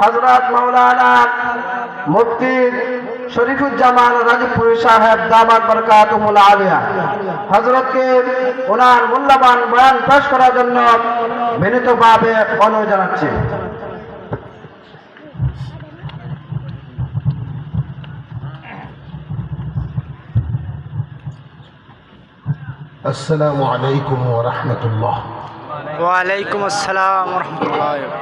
হজরত মৌলানা মুফতি শরীফুজ্জামান রাজপুরি সাহেব দামাত বরকাতুল আলিয়া। হজরতকে ওনার মূল্যবান বয়ান পেশ করার জন্য বিনীতভাবে অনুরোধ জানাচ্ছি। আসসালামু আলাইকুম ওয়া রাহমাতুল্লাহ। ওয়া আলাইকুম আসসালাম ওয়া রাহমাতুল্লাহ।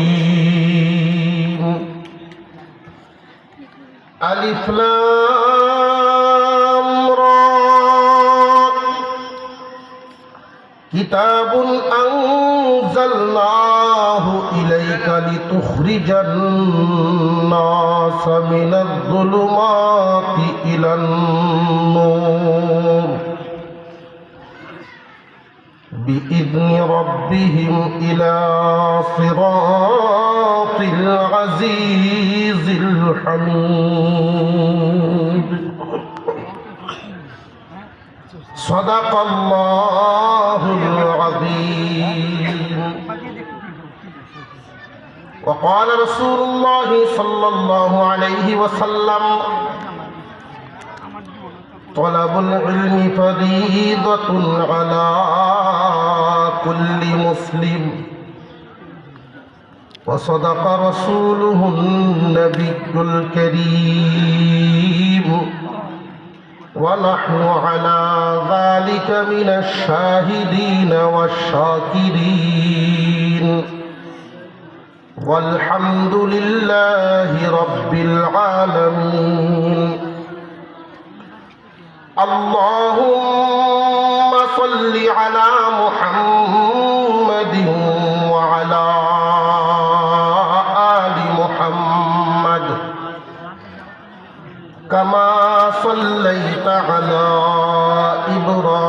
ألف لام را. كتاب أنزلناه إليك لتخرج الناس من الظلمات إلى النور. بإذن ربهم إلى صراط العزيز الحميد. صدق الله العظيم. وقال رسول الله صلى الله عليه وسلم طلب العلم فريضة على كل مسلم. وصدق رسوله النبي الكريم. ونحن على ذلك من الشاهدين والشاكرين. والحمد لله رب العالمين. اللهم صل على محمد صليت على إبراهيم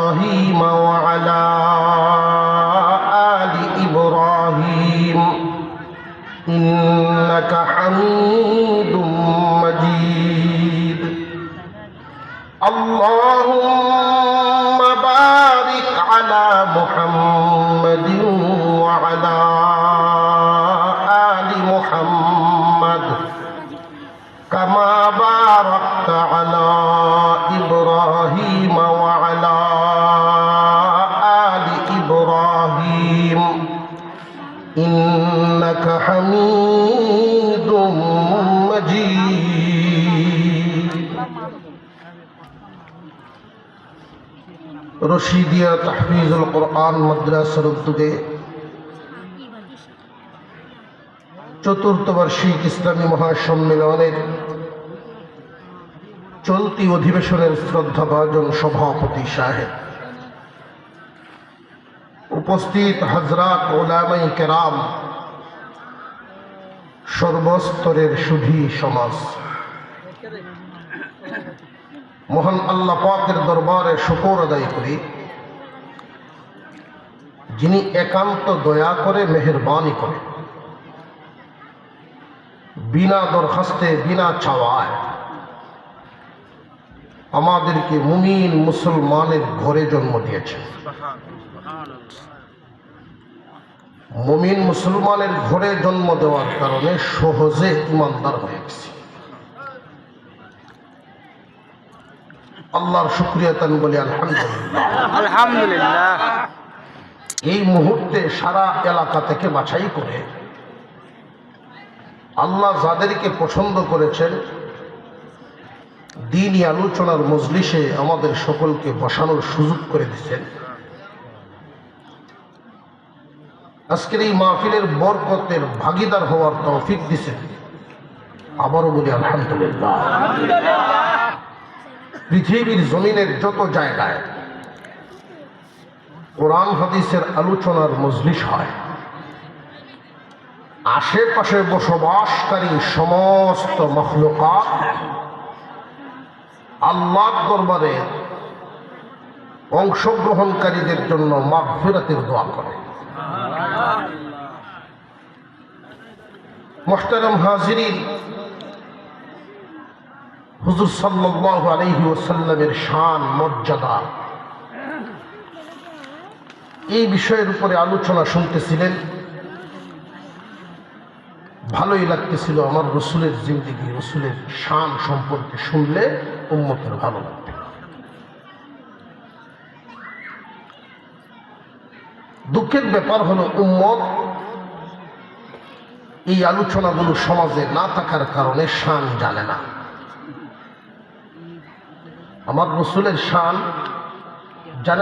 রশিদিয়া তাহফিজুল কোরআন মাদ্রাসার উদ্যোগে চতুর্থ বার্ষিক ইসলামী মহাসম্মেলনের চলতি অধিবেশনের শ্রদ্ধাভাজন সভাপতি সাহেব। উপস্থিত হজরত ওলামাই কেরাম, সর্বস্তরের সুধী সমাজ। মহান আল্লাহ পাকের দরবারে শুকর আদায় করি। যিনি একান্ত দয়া করে, মেহরবানি করে। বিনা দরখাস্তে, বিনা চাওয়ায় আমাদেরকে মুমিন মুসলমানের ঘরে জন্ম দিয়েছে মুমিন মুসলমানের ঘরে জন্ম দেওয়ার কারণে সহজে ইমানদার হয়ে গেছে। আল্লাহর শুক্রিয়া তান বলি আলহামদুলিল্লাহ। আলহামদুলিল্লাহ। এই মুহূর্তে সারা এলাকা থেকে বাছাই করে আল্লাহ যাদেরকে পছন্দ করেছেন দিনই আলোচনার মজলিসে আমাদের সকলকে বসানোর সুযোগ করে দিচ্ছেন আজকের এই মাহফিলের বরকতের ভাগিদার হওয়ার তৌফিক দিছেন আবারও বলি আলহামদুলিল্লাহ। পৃথিবীর জমিনের যত জায়গায় কোরআন হাদিসের আলোচনার মজলিস হয়, আশেপাশে বসবাসকারী সমস্ত মখলুকাত আল্লাহ দরবারে অংশগ্রহণকারীদের জন্য মাগফিরাতের দোয়া করে। মোহতারাম হাজিরিন হুজুর সাল্লাল্লাহু আলাইহি ওয়াসাল্লামের শান, মর্যাদা। এই বিষয়ের উপরে আলোচনা শুনতেছিলেন। ভালোই লাগতেছিল আমার রসুলের জিন্দিগি, রসুলের শান সম্পর্কে শুনলে উম্মতের ভালো লাগবে। দুঃখের ব্যাপার হলো উম্মত, এই আলোচনাগুলো সমাজে না থাকার কারণে শান জানে না। আমার রসুলের শান